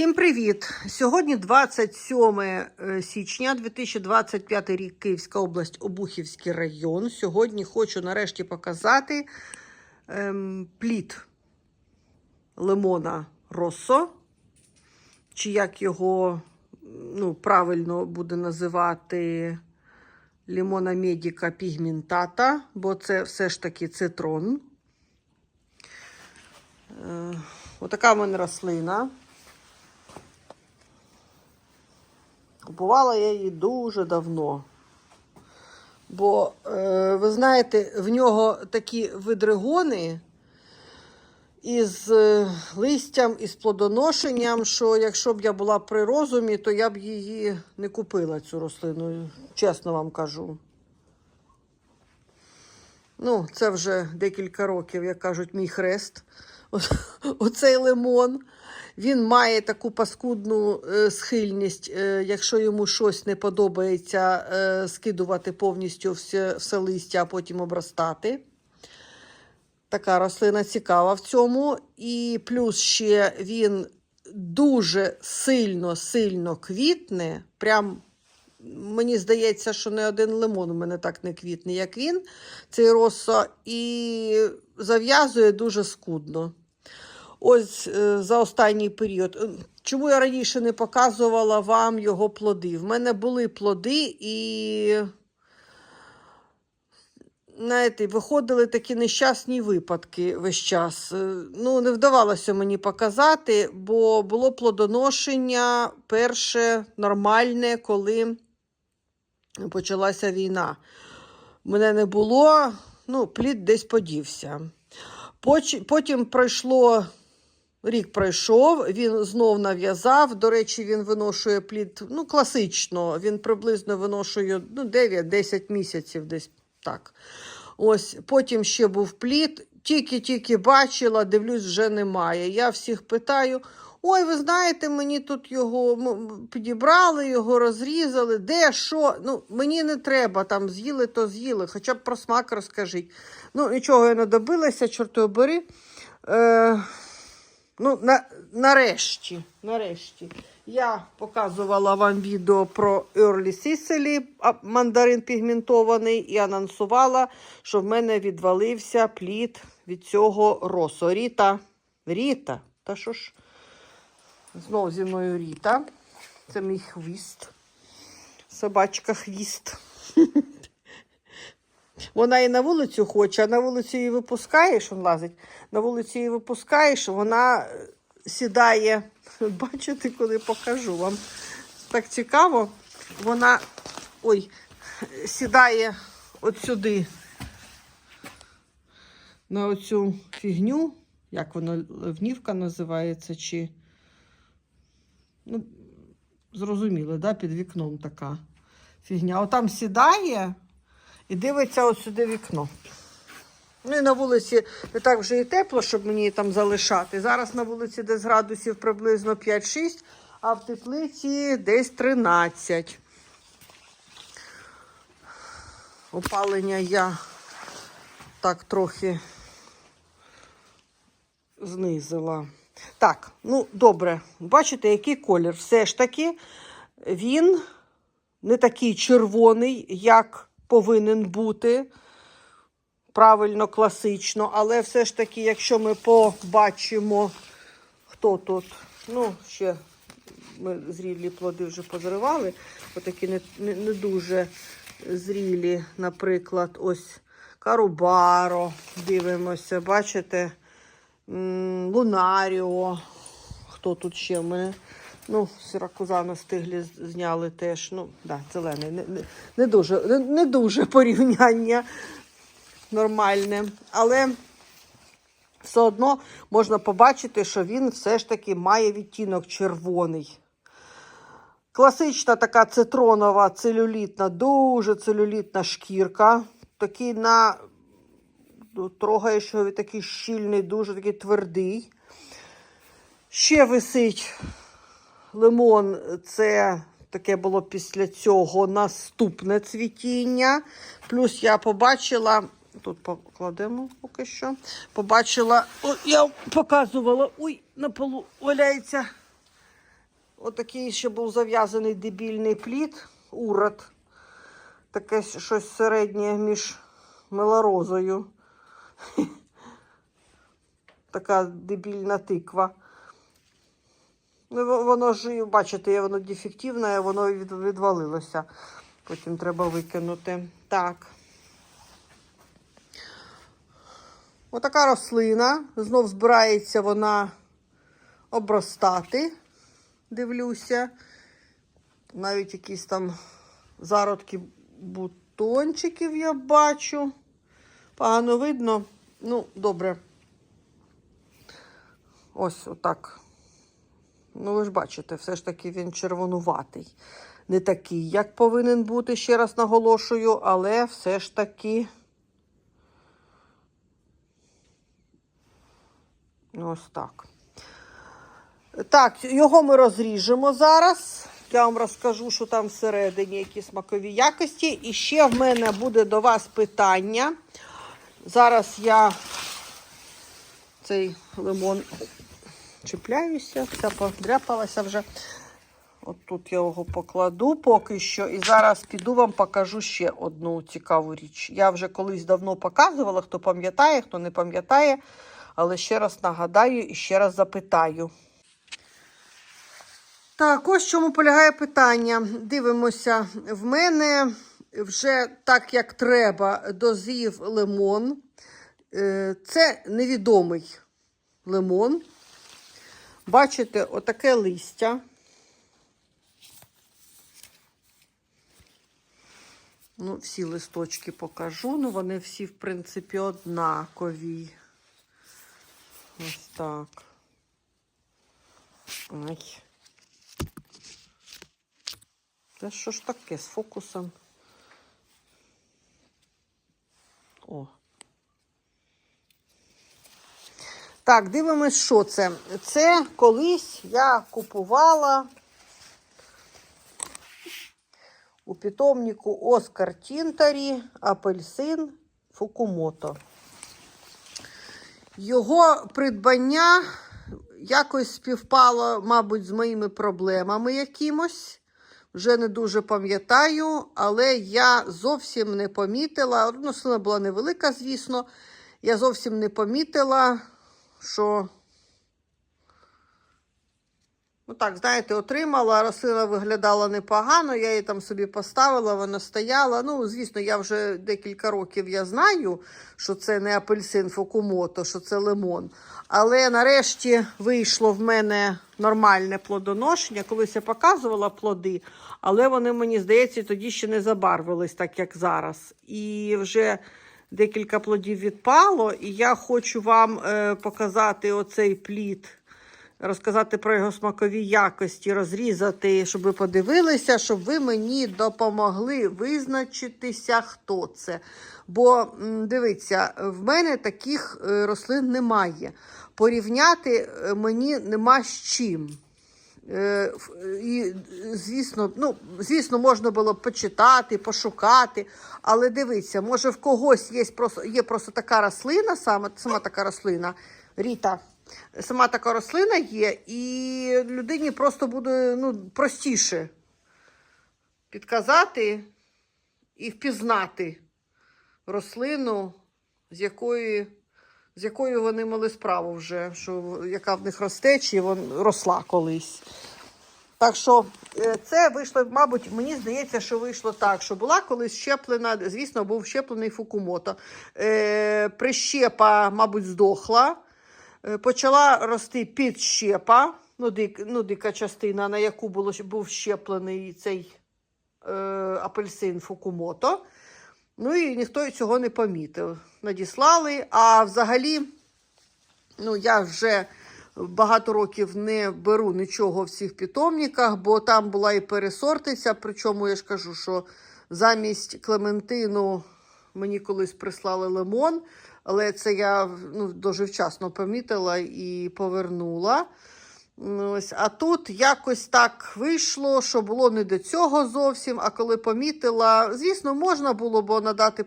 Всім привіт! Сьогодні 27 е, січня 2025 рік Київська область, Обухівський район. Сьогодні хочу нарешті показати ем, плід лимона Россо, чи як його ну, правильно буде називати лимона медіка пігментата, бо це все ж таки цитрон. Е, отака в мене рослина. Купувала я її дуже давно. Бо, е, ви знаєте, в нього такі видригони із е, листям, із плодоношенням, що якщо б я була при розумі, то я б її не купила, цю рослину, чесно вам кажу. Ну, це вже декілька років, як кажуть, мій хрест. Оцей лимон. Він має таку паскудну е, схильність, е, якщо йому щось не подобається, е, скидувати повністю все, все листя, а потім обростати. Така рослина цікава в цьому. І плюс ще він дуже сильно-сильно квітне. Прям мені здається, що не один лимон у мене так не квітне, як він, цей росо, і зав'язує дуже скудно. Ось е, за останній період. Е, Чому я раніше не показувала вам його плоди? В мене були плоди і. Знаєте, виходили такі нещасні випадки весь час. Е, Ну, не вдавалося мені показати, бо було плодоношення перше нормальне, коли почалася війна. Мене не було, ну, плід десь подівся. Потім пройшло Рік пройшов, він знов нав'язав. До речі, він виношує плід ну, класично. Він приблизно виношує ну, 9-10 місяців десь так. Ось Потім ще був плід. Тільки-тільки бачила, дивлюсь, вже немає. Я всіх питаю: ой, ви знаєте, мені тут його підібрали, його розрізали. Де, що? Ну, Мені не треба там з'їли, то з'їли. Хоча б про смак розкажіть. Ну, нічого я не добилася, чорти бери. Е, Ну, на, нарешті, нарешті. Я показувала вам відео про Early Sicily, мандарин пігментований, і анонсувала, що в мене відвалився плід від цього росу. Ріта. Ріта. Та що ж? Знову зі мною Ріта. Це мій хвіст. Собачка хвіст. Вона і на вулицю хоче, а на вулицю її випускаєш, він лазить. На вулицю її випускаєш, вона е, сідає. Бачите, коли покажу вам. Так цікаво. Вона ой, сідає от сюди на оцю фігню. Як воно ливнівка називається, чи. Ну, зрозуміло, да? під вікном така фігня. Отам сідає і дивиться от сюди вікно. Ну і на вулиці не так вже і тепло, щоб мені там залишати. Зараз на вулиці десь градусів приблизно 5-6, а в теплиці десь 13. Опалення я так трохи знизила. Так, ну добре, бачите, який колір. Все ж таки він не такий червоний, як повинен бути. Правильно, класично, але все ж таки, якщо ми побачимо, хто тут, ну, ще ми зрілі плоди вже позривали, отакі не, не, не дуже зрілі, наприклад, ось Карубаро, дивимося, бачите, Лунаріо, хто тут ще в мене? Ну, сиракузами стиглі зняли теж. Ну, да, зелений. Не, не, не, дуже, не, не дуже порівняння нормальне. Але все одно можна побачити, що він все ж таки має відтінок червоний. Класична така цитронова, целюлітна, дуже целюлітна шкірка. Такий на ну, трогаєш він такий щільний, дуже такий твердий. Ще висить лимон, це таке було після цього наступне цвітіння. Плюс я побачила, тут покладемо поки що. Побачила, о, я показувала, ой, на полу валяється отакий ще був зав'язаний дебільний плід, урод. Таке щось середнє між мелорозою. Така дебільна тиква. Ну, воно ж, бачите, воно дефективне, воно відвалилося. Потім треба викинути. Так. Отака рослина. Знов збирається вона обростати. Дивлюся. Навіть якісь там зародки бутончиків я бачу. Погано видно. Ну, добре. Ось отак. Ну, ви ж бачите, все ж таки він червонуватий. Не такий, як повинен бути, ще раз наголошую, але все ж таки. Ось так. Так, його ми розріжемо зараз. Я вам розкажу, що там всередині які смакові якості. І ще в мене буде до вас питання. Зараз я цей лимон чіпляюся, вся подряпалася вже. От тут я його покладу поки що. І зараз піду вам покажу ще одну цікаву річ. Я вже колись давно показувала, хто пам'ятає, хто не пам'ятає. Але ще раз нагадаю і ще раз запитаю. Так, ось чому полягає питання. Дивимося, в мене вже так, як треба, дозрів лимон. Е, Це невідомий лимон. Бачите, отаке листя. Ну, всі листочки покажу. Ну, вони всі, в принципі, однакові. Ось так. Ай. Це що ж таке з фокусом? Так, дивимось, що це. Це колись я купувала у питомнику Оскар Тінтарі апельсин Фукумото. Його придбання якось співпало, мабуть, з моїми проблемами якимось. Вже не дуже пам'ятаю, але я зовсім не помітила. Рослина була невелика, звісно. Я зовсім не помітила, що. Ну так, знаєте, отримала, рослина виглядала непогано, я її там собі поставила, вона стояла. Ну, звісно, я вже декілька років я знаю, що це не апельсин Фокумото, що це лимон. Але нарешті вийшло в мене нормальне плодоношення. Колись я показувала плоди, але вони, мені здається, тоді ще не забарвились, так як зараз. І вже декілька плодів відпало, і я хочу вам е, показати оцей плід розказати про його смакові якості, розрізати, щоб ви подивилися, щоб ви мені допомогли визначитися, хто це. Бо дивіться, в мене таких е, рослин немає. Порівняти е, мені нема з чим. Е, І, звісно, ну, звісно, можна було почитати, пошукати. Але дивіться, може в когось є просто, є просто така рослина, саме, сама така рослина, Ріта, сама така рослина є, і людині просто буде ну, простіше підказати і впізнати рослину, з якої, з якою вони мали справу вже, що, яка в них росте, чи вон росла колись. Так що е, це вийшло, мабуть, мені здається, що вийшло так, що була колись щеплена, звісно, був щеплений Фукумото. Е, прищепа, мабуть, здохла. Е, Почала рости підщепа, ну, дик, ну, дика частина, на яку було, був щеплений цей е, апельсин Фукумото. Ну і ніхто цього не помітив. Надіслали. А взагалі, ну, я вже багато років не беру нічого в цих питомниках, бо там була і пересортиця. Причому я ж кажу, що замість Клементину мені колись прислали лимон, але це я ну, дуже вчасно помітила і повернула. Ось, а тут якось так вийшло, що було не до цього зовсім. А коли помітила, звісно, можна було б надати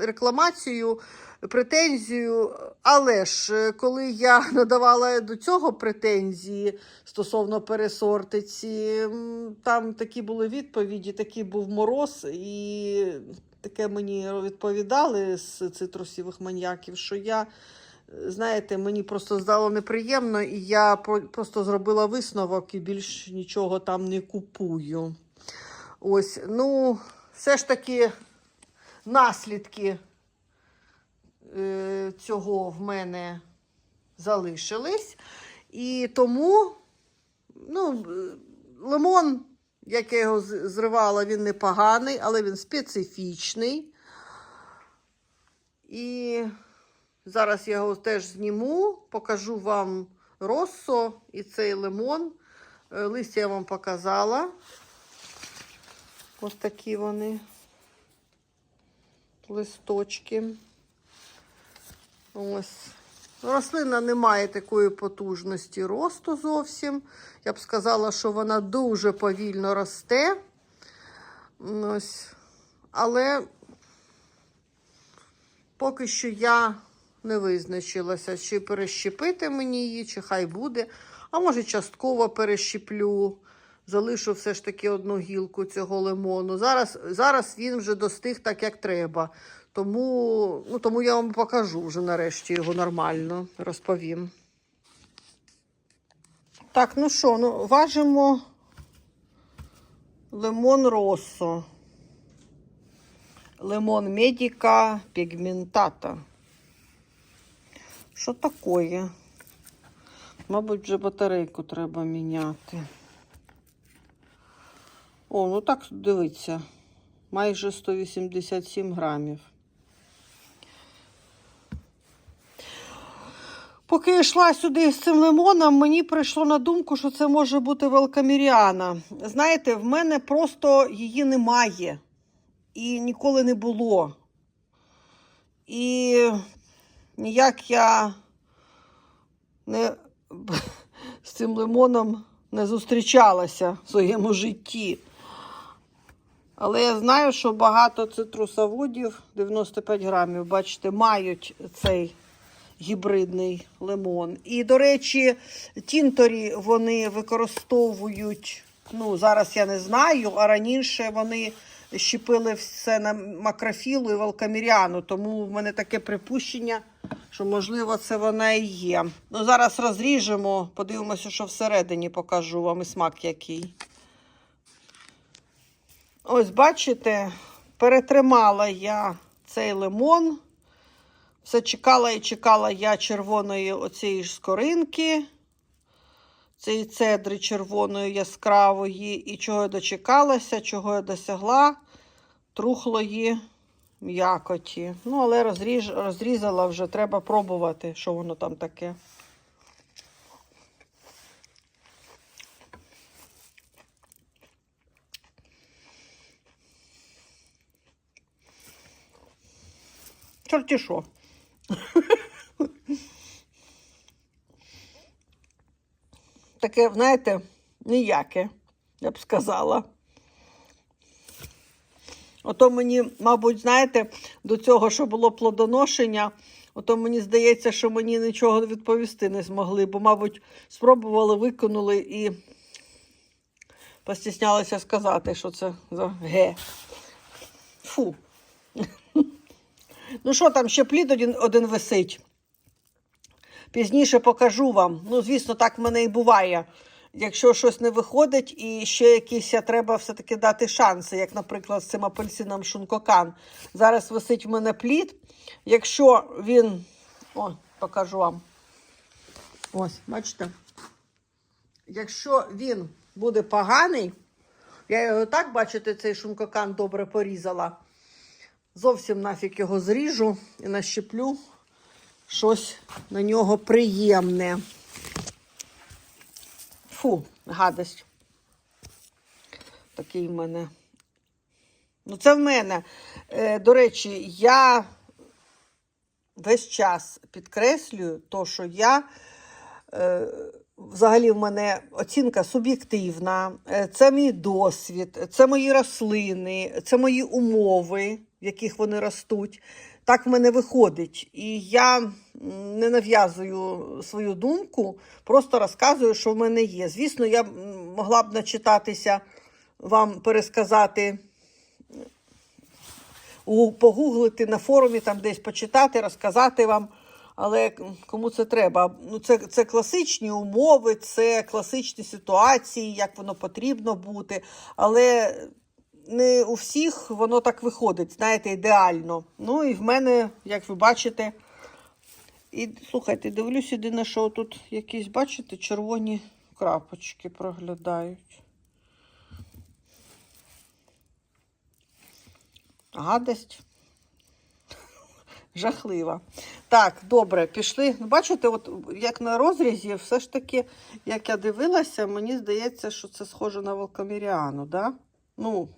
рекламацію, претензію. Але ж е, коли я надавала до цього претензії стосовно пересортиці, там такі були відповіді, такий був мороз, і таке мені відповідали з цитрусових маньяків, що я. Знаєте, мені просто здало неприємно, і я просто зробила висновок і більш нічого там не купую. Ось, ну, все ж таки наслідки е, цього в мене залишились. І тому, ну, лимон, як я його зривала, він непоганий, але він специфічний. І Зараз я його теж зніму, покажу вам россо і цей лимон. Е, Листя я вам показала. Ось такі вони листочки. Ось. Рослина не має такої потужності росту зовсім. Я б сказала, що вона дуже повільно росте. Ось. Але поки що я не визначилася, чи перещепити мені її, чи хай буде. А може, частково перещеплю. Залишу все ж таки одну гілку цього лимону. Зараз, зараз він вже достиг так, як треба. Тому, ну, тому я вам покажу вже нарешті його нормально розповім. Так, ну що, ну, важимо лимон росо. Лимон медика пігментата. Що таке? Мабуть, вже батарейку треба міняти. О, ну так дивіться. Майже 187 грамів. Поки я йшла сюди з цим лимоном, мені прийшло на думку, що це може бути велкаміріана. Знаєте, в мене просто її немає. І ніколи не було. І ніяк я не, з цим лимоном не зустрічалася в своєму житті. Але я знаю, що багато цитрусоводів, 95 грамів, бачите, мають цей гібридний лимон. І, до речі, тінторі вони використовують, ну, зараз я не знаю, а раніше вони щепили все на макрофілу і валкаміріану, тому в мене таке припущення, що, можливо, це вона і є. Ну, зараз розріжемо, подивимося, що всередині покажу вам і смак який. Ось, бачите, перетримала я цей лимон. Все чекала і чекала я червоної оцієї ж скоринки, цієї цедри червоної яскравої. І чого я дочекалася, чого я досягла трухлої м'якоті. Ну, але розріж, розрізала вже, треба пробувати, що воно там таке. Чорті що. Таке, знаєте, ніяке, я б сказала. Ото мені, мабуть, знаєте, до цього, що було плодоношення, ото мені здається, що мені нічого відповісти не змогли, бо, мабуть, спробували, викинули і постіснялися сказати, що це за ге. Фу. Ну що там, ще плід один, один висить. Пізніше покажу вам. Ну, звісно, так в мене і буває. Якщо щось не виходить, і ще якісь треба все-таки дати шанси, як, наприклад, з цим апельсином шункокан. Зараз висить в мене плід. Якщо він. О, покажу вам. Ось, бачите. Якщо він буде поганий, я його так, бачите, цей шункокан добре порізала. Зовсім нафіг його зріжу і нащеплю щось на нього приємне. Фу, гадость. Такий в мене. Ну, це в мене. Е, до речі, я весь час підкреслюю, то, що я е, взагалі в мене оцінка суб'єктивна, е, це мій досвід, це мої рослини, це мої умови, в яких вони ростуть. Так в мене виходить. І я не нав'язую свою думку, просто розказую, що в мене є. Звісно, я могла б начитатися, вам пересказати, погуглити на форумі, там десь почитати, розказати вам. Але кому це треба? Ну, це, це класичні умови, це класичні ситуації, як воно потрібно бути. Але не у всіх воно так виходить, знаєте, ідеально. Ну і в мене, як ви бачите, і слухайте, дивлюсь єдине, що тут якісь, бачите, червоні крапочки проглядають. Гадость. Жахлива. Так, добре, пішли. Ну, Бачите, от як на розрізі, все ж таки, як я дивилася, мені здається, що це схоже на волкоміріану, да? Ну,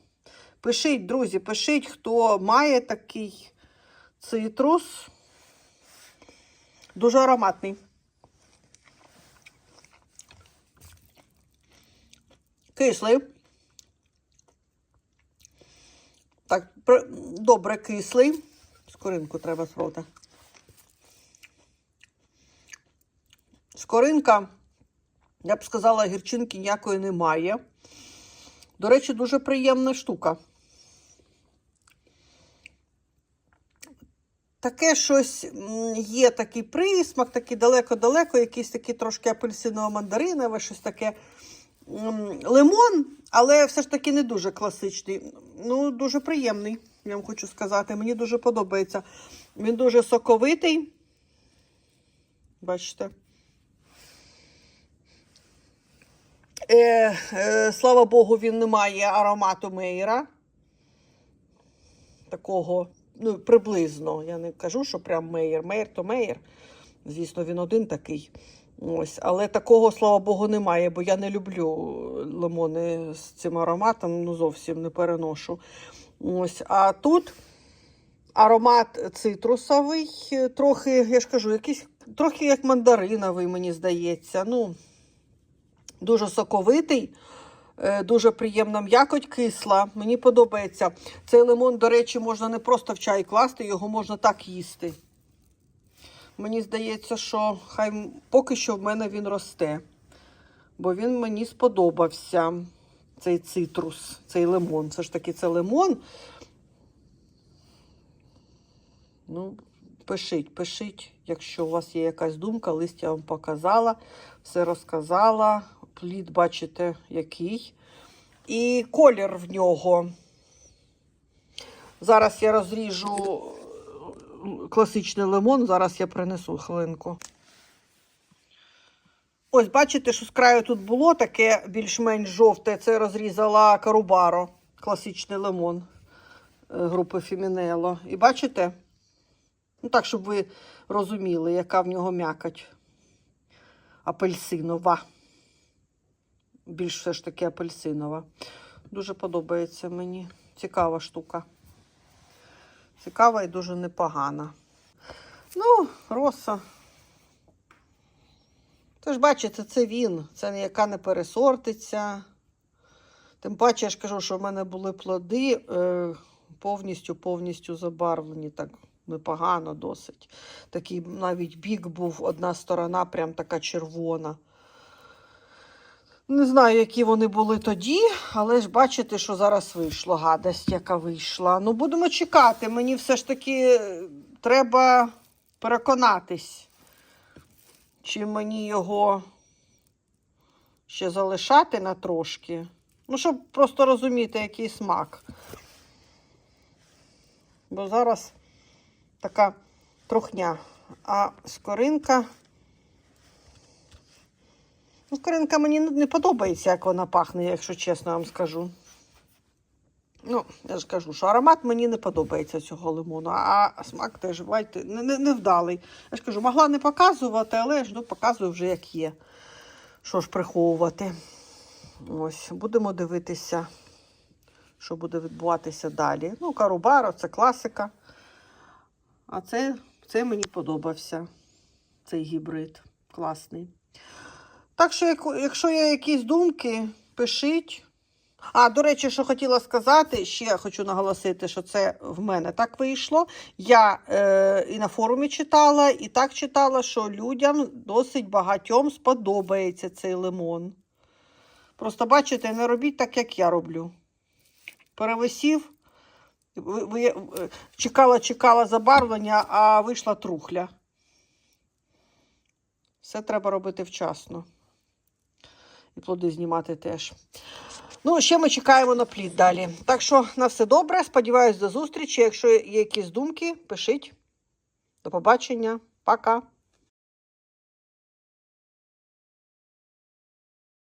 пишіть, друзі, пишіть, хто має такий цитрус. Дуже ароматний. Кислий. Так, добре кислий. Скоринку треба спробувати. Скоринка, я б сказала, гірчинки ніякої немає. До речі, дуже приємна штука. Таке щось є такий присмак, такий далеко-далеко, якийсь такий трошки апельсиново-мандаринове, щось таке. Лимон, але все ж таки не дуже класичний. Ну, дуже приємний, я вам хочу сказати. Мені дуже подобається. Він дуже соковитий. Бачите? Е, е, слава Богу, він не має аромату мейра. Такого, ну, приблизно. Я не кажу, що прям мейер. Мейер то мейер. Звісно, він один такий. Ось, але такого, слава Богу, немає, бо я не люблю лимони з цим ароматом, ну зовсім не переношу. Ось, а тут аромат цитрусовий, трохи, я ж кажу, якийсь трохи як мандариновий, мені здається. Ну, дуже соковитий, дуже приємна м'якоть кисла. Мені подобається. Цей лимон, до речі, можна не просто в чай класти, його можна так їсти. Мені здається, що хай поки що в мене він росте, бо він мені сподобався. Цей цитрус, цей лимон. Це ж таки це лимон. Ну, пишіть, пишіть, якщо у вас є якась думка, лист я вам показала, все розказала. Плід, бачите, який. І колір в нього. Зараз я розріжу е, класичний лимон, зараз я принесу хвилинку. Ось, бачите, що з краю тут було таке більш-менш жовте. Це розрізала Карубаро, класичний лимон е, групи Фімінело. І бачите? Ну так, щоб ви розуміли, яка в нього м'якоть апельсинова. Більш все ж таки апельсинова. Дуже подобається мені. Цікава штука. Цікава і дуже непогана. Ну, роса. Це ж бачите, це він. Це ніяка не пересортиться. Тим паче, я ж кажу, що в мене були плоди е, повністю повністю забарвлені. Так непогано досить. Такий навіть бік був, одна сторона прям така червона. Не знаю, які вони були тоді, але ж бачите, що зараз вийшло. Гадость, яка вийшла. Ну, будемо чекати. Мені все ж таки е, треба переконатись, чи мені його ще залишати на трошки. Ну, щоб просто розуміти, який смак. Бо зараз така трохня. А скоринка. Ну, мені не подобається, як вона пахне, якщо чесно вам скажу. Ну, я ж кажу, що аромат мені не подобається цього лимону, а смак теж бачите, не, не, не. Я ж кажу, могла не показувати, але ж ну, показую вже як є. Що ж приховувати. Ось, будемо дивитися, що буде відбуватися далі. Ну, Карубаро, це класика. А це, це мені подобався. Цей гібрид. Класний. Так що, якщо є якісь думки, пишіть. А, до речі, що хотіла сказати, ще хочу наголосити, що це в мене так вийшло. Я е, і на форумі читала, і так читала, що людям досить багатьом сподобається цей лимон. Просто бачите, не робіть так, як я роблю. Перевисів, ви, ви, е, чекала, чекала забарвлення, а вийшла трухля. Все треба робити вчасно. І плоди знімати теж. Ну, ще ми чекаємо на плід далі. Так що на все добре. Сподіваюсь, до зустрічі. Якщо є якісь думки, пишіть. До побачення. Пока.